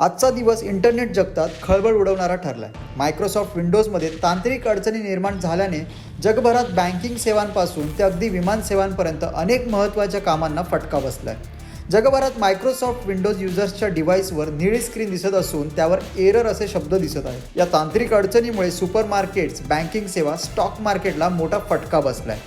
आजचा दिवस इंटरनेट जगतात खळबळ उडवणारा ठरलाय. मायक्रोसॉफ्ट विंडोजमध्ये तांत्रिक अडचणी निर्माण झाल्याने जगभरात बँकिंग सेवांपासून ते अगदी विमान सेवांपर्यंत अनेक महत्त्वाच्या कामांना फटका बसलाय. जगभरात मायक्रोसॉफ्ट विंडोज युजर्सच्या डिव्हाइसवर निळी स्क्रीन दिसत असून त्यावर एरर असे शब्द दिसत आहेत. या तांत्रिक अडचणीमुळे सुपर मार्केट्स बँकिंग सेवा स्टॉक मार्केटला मोठा फटका बसलाय.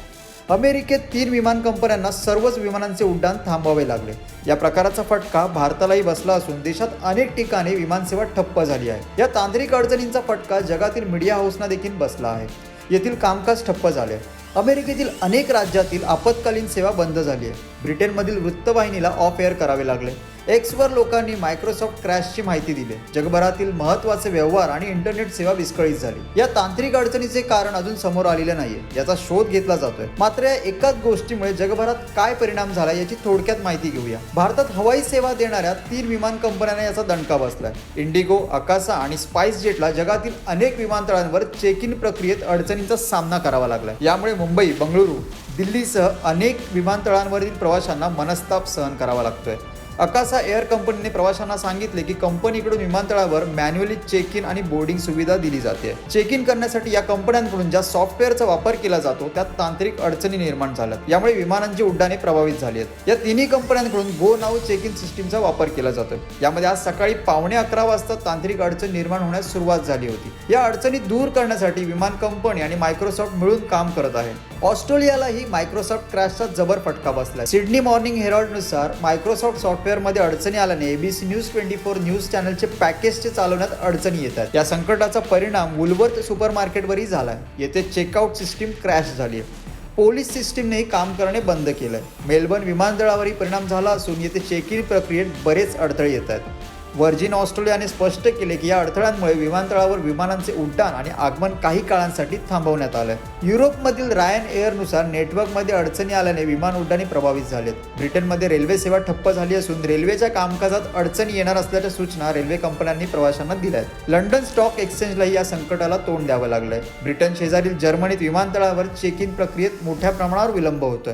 अमेरिकेत तीन विमान कंपन्यांना सर्वच विमानांचे उड्डाण थांबवावे लागले. या प्रकाराचा फटका भारतालाही बसला असून देशात अनेक ठिकाणी विमानसेवा ठप्प झाली आहे. या तांत्रिक अडचणींचा फटका जगातील मीडिया हाऊसना देखील बसला आहे. येथील कामकाज ठप्प झाले अमेरिकेतील अनेक राज्यातील आपत्कालीन सेवा बंद झाली आहे. ब्रिटनमधील वृत्तवाहिनीला ऑफ एअर करावे लागले. एक्सवर लोकांनी मायक्रोसॉफ्ट क्रॅशची माहिती दिली. जगभरातील महत्त्वाचे व्यवहार आणि इंटरनेट सेवा विस्कळीत झाली. या तांत्रिक अडचणीचे कारण अजून समोर आलेले नाहीये. याचा शोध घेतला जातोय. मात्र या एकाच गोष्टीमुळे जगभरात काय परिणाम झाला याची थोडक्यात माहिती घेऊया. भारतात हवाई सेवा देणाऱ्या तीन विमान कंपन्यांना याचा दणका बसलाय. इंडिगो अकासा आणि स्पाइस जेटला जगातील अनेक विमानतळांवर चेक इन प्रक्रियेत अडचणींचा सामना करावा लागलाय. यामुळे मुंबई बंगळुरू दिल्लीसह अनेक विमानतळांवरील प्रवाशांना मनस्ताप सहन करावा लागतोय. अकासा एअर कंपनीने प्रवाशांना सांगितले की कंपनीकडून विमानतळावर मॅन्युअली चेक इन आणि बोर्डिंग सुविधा दिली जाते. चेक इन करण्यासाठी या कंपन्यांकडून ज्या सॉफ्टवेअरचा वापर केला जातो त्यात तांत्रिक अडचणी निर्माण झाल्यात. यामुळे विमानांची उड्डाणे प्रभावित झाली आहेत या तिन्ही कंपन्यांकडून गो नाऊ चेक इन सिस्टीमचा वापर केला जातो. यामध्ये आज सकाळी पावणे अकरा वाजता तांत्रिक अडचण निर्माण होण्यास सुरुवात झाली होती. या अडचणी दूर करण्यासाठी विमान कंपनी आणि मायक्रोसॉफ्ट मिळून काम करत आहे. ऑस्ट्रेलियालाही मायक्रोसॉफ्ट क्रॅशचा जबर फटका बसला सिडनी मॉर्निंग हेरॉल्डनुसार मायक्रोसॉफ्ट सॉफ्ट सॉफ्टवेअरमध्ये अडचणी आल्याने ABC news twenty four news चॅनलचे पॅकेजचे चालवण्यात अडचणी येतात. या संकटाचा परिणाम वुलवर्थ सुपर मार्केटवरही झालाय. येथे चेकआउट सिस्टीम क्रॅश झाली आहे पोलीस सिस्टीमनेही काम करणे बंद केलंय. मेलबर्न विमानतळावरही परिणाम झाला असून येथे चेक इन प्रक्रियेत बरेच अडथळे येत आहेत व्हर्जिन ऑस्ट्रेलियाने स्पष्ट केले की या अडथळ्यांमुळे विमानतळावर विमानांचे उड्डाण आणि आगमन काही काळांसाठी थांबवण्यात आलं. युरोपमधील रायन एअरनुसार नेटवर्कमध्ये अडचणी आल्याने विमान उड्डाणे प्रभावित झालेत. ब्रिटनमध्ये रेल्वे सेवा ठप्प झाली असून रेल्वेच्या कामकाजात अडचणी येणार असल्याच्या सूचना रेल्वे कंपन्यांनी प्रवाशांना दिल्या आहेत. लंडन स्टॉक एक्सचेंजलाही या संकटाला तोंड द्यावं लागलंय. ब्रिटन शेजारील जर्मनीत विमानतळावर चेक इन प्रक्रियेत मोठ्या प्रमाणावर विलंब होतोय.